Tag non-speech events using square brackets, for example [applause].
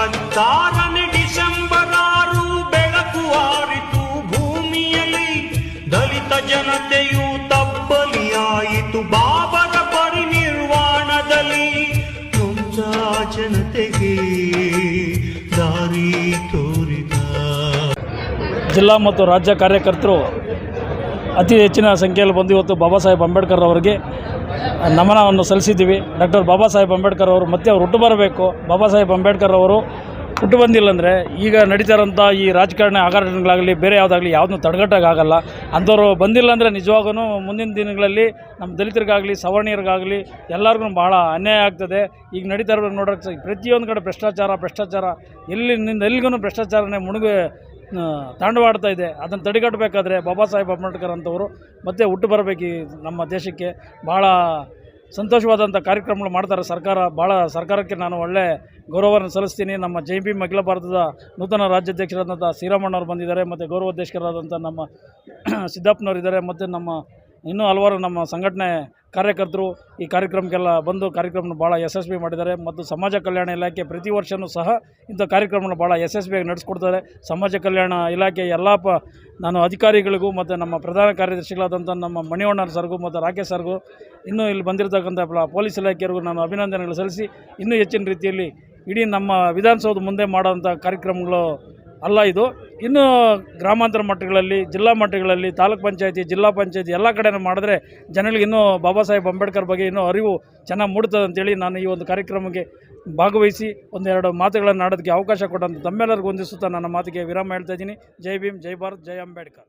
ಐವತ್ತಾರನೇ December ಆರು ಬೆಳಕು ಆರಿತು. ಭೂಮಿಯಲ್ಲಿ ದಲಿತ ಜನತೆಯು ತಬ್ಬಲಿಯಾಯಿತು. ಬಾಬರ ಪರಿನಿರ್ವಾಣದಲ್ಲಿ ಕುಂಜ ಜನತೆಗೆ ದಾರಿ ತೋರಿದ. ಜಿಲ್ಲಾ ಮತ್ತು ರಾಜ್ಯ ಕಾರ್ಯಕರ್ತರು ಅತಿ ಹೆಚ್ಚಿನ ಸಂಖ್ಯೆಯಲ್ಲಿ ಬಂದು ಇವತ್ತು ಬಾಬಾ ಸಾಹೇಬ್ ಅಂಬೇಡ್ಕರ್ ಅವರಿಗೆ ನಮನವನ್ನು ಸಲ್ಲಿಸಿದ್ದೀವಿ. ಡಾಕ್ಟರ್ ಬಾಬಾ ಸಾಹೇಬ್ ಅಂಬೇಡ್ಕರ್ ಅವರು ಮತ್ತೆ ಅವ್ರು ಹುಟ್ಟು ಬರಬೇಕು. ಬಾಬಾ ಸಾಹೇಬ್ ಅಂಬೇಡ್ಕರ್ ಅವರು ಹುಟ್ಟು ಬಂದಿಲ್ಲ ಅಂದರೆ ಈಗ ನಡೀತಾ ಇರೋಂಥ ಈ ರಾಜಕಾರಣ ಹಗರಣಗಳಾಗಲಿ ಬೇರೆ ಯಾವುದಾಗಲಿ ಯಾವುದನ್ನು ತಡೆಗಟ್ಟಾಗಲ್ಲ ಅಂಥವ್ರು ಬಂದಿಲ್ಲ ಅಂದರೆ ನಿಜವಾಗೂ ಮುಂದಿನ ದಿನಗಳಲ್ಲಿ ನಮ್ಮ ದಲಿತರಿಗಾಗಲಿ, ಸವರ್ಣೀಯರಿಗಾಗಲಿ ಎಲ್ಲರಿಗೂ ಭಾಳ ಅನ್ಯಾಯ ಆಗ್ತದೆ. ಈಗ ನಡೀತಾ ಇರೋ ನೋಡೋಕ್ಕೆ ಪ್ರತಿಯೊಂದು ಕಡೆ ಭ್ರಷ್ಟಾಚಾರ ಭ್ರಷ್ಟಾಚಾರ ಎಲ್ಲಿ ಎಲ್ಲಿಗೂ ಭ್ರಷ್ಟಾಚಾರನೇ ಮುಳುಗಿ ತಾಂಡವಾಡ್ತಾ ಇದೆ. ಅದನ್ನು ತಡೆಗಟ್ಟಬೇಕಾದ್ರೆ ಬಾಬಾ ಸಾಹೇಬ್ ಅಂಬೇಡ್ಕರ್ ಅಂತವರು ಮತ್ತೆ ಹುಟ್ಟು ಬರಬೇಕು ಈ ನಮ್ಮ ದೇಶಕ್ಕೆ. ಭಾಳ ಸಂತೋಷವಾದಂಥ ಕಾರ್ಯಕ್ರಮಗಳು ಮಾಡ್ತಾರೆ ಸರ್ಕಾರ. ಭಾಳ ಸರ್ಕಾರಕ್ಕೆ ನಾನು ಒಳ್ಳೆ ಗೌರವವನ್ನು ಸಲ್ಲಿಸ್ತೀನಿ. ನಮ್ಮ ಜೆ ಪಿ ಅಖಿಲ ಭಾರತದ ನೂತನ ರಾಜ್ಯಾಧ್ಯಕ್ಷರಾದಂಥ ಶ್ರೀರಾಮಣ್ಣವ್ರು ಬಂದಿದ್ದಾರೆ. ಮತ್ತು ಗೌರವಾಧ್ಯಕ್ಷರಾದಂಥ ನಮ್ಮ [clears throat] ಸಿದ್ದಪ್ಪನವ್ರು ಇದ್ದಾರೆ ಮತ್ತು ನಮ್ಮ ಇನ್ನೂ ಹಲವಾರು ನಮ್ಮ ಸಂಘಟನೆ ಕಾರ್ಯಕರ್ತರು ಈ ಕಾರ್ಯಕ್ರಮಕ್ಕೆಲ್ಲ ಬಂದು ಕಾರ್ಯಕ್ರಮನ ಭಾಳ ಯಶಸ್ವಿ ಮಾಡಿದ್ದಾರೆ ಮತ್ತು ಸಮಾಜ ಕಲ್ಯಾಣ ಇಲಾಖೆ ಪ್ರತಿ ವರ್ಷವೂ ಸಹ ಇಂಥ ಕಾರ್ಯಕ್ರಮನ ಭಾಳ ಯಶಸ್ವಿಯಾಗಿ ನಡೆಸ್ಕೊಡ್ತಾರೆ ಸಮಾಜ ಕಲ್ಯಾಣ ಇಲಾಖೆ ಎಲ್ಲ ಪ ನಾನು ಅಧಿಕಾರಿಗಳಿಗೂ ಮತ್ತು ನಮ್ಮ ಪ್ರಧಾನ ಕಾರ್ಯದರ್ಶಿಗಳಾದಂಥ ನಮ್ಮ ಮಣಿವಣ್ಣರ್ ಸರ್ಗೂ ಮತ್ತು ರಾಕೇಶ್ ಸರ್ಗೂ ಇನ್ನೂ ಇಲ್ಲಿ ಬಂದಿರತಕ್ಕಂಥ ಪೊಲೀಸ್ ಇಲಾಖೆಯವ್ರಿಗೂ ನಾನು ಅಭಿನಂದನೆಗಳು ಸಲ್ಲಿಸಿ ಇನ್ನೂ ಹೆಚ್ಚಿನ ರೀತಿಯಲ್ಲಿ ಇಡೀ ನಮ್ಮ ವಿಧಾನಸೌಧ ಮುಂದೆ ಮಾಡೋಂಥ ಕಾರ್ಯಕ್ರಮಗಳು ಅಲ್ಲ ಇದು. ಇನ್ನು ಗ್ರಾಮಾಂತರ ಮಟ್ಟಗಳಲ್ಲಿ ಜಿಲ್ಲಾ ಮಟ್ಟಗಳಲ್ಲಿ ತಾಲೂಕ್ ಪಂಚಾಯತಿ, ಜಿಲ್ಲಾ ಪಂಚಾಯತಿ ಎಲ್ಲ ಕಡೆನೂ ಮಾಡಿದ್ರೆ ಜನಗಳಿಗೆ ಇನ್ನೂ ಬಾಬಾ ಸಾಹೇಬ್ ಅಂಬೇಡ್ಕರ್ ಬಗ್ಗೆ ಇನ್ನೂ ಅರಿವು ಚೆನ್ನಾಗಿ ಮೂಡ್ತದೆ ಅಂತೇಳಿ ನಾನು ಈ ಒಂದು ಕಾರ್ಯಕ್ರಮಕ್ಕೆ ಭಾಗವಹಿಸಿ ಒಂದೆರಡು ಮಾತುಗಳನ್ನು ಆಡೋದಕ್ಕೆ ಅವಕಾಶ ಕೊಟ್ಟಂತ ತಮ್ಮೆಲ್ಲರಿಗೂ ಹೊಂದಿಸುತ್ತಾ ನನ್ನ ಮಾತಿಗೆ ವಿರಾಮ ಹೇಳ್ತಾ ಇದ್ದೀನಿ. ಜೈ ಭೀಮ್, ಜೈ ಭಾರತ್, ಜೈ ಅಂಬೇಡ್ಕರ್.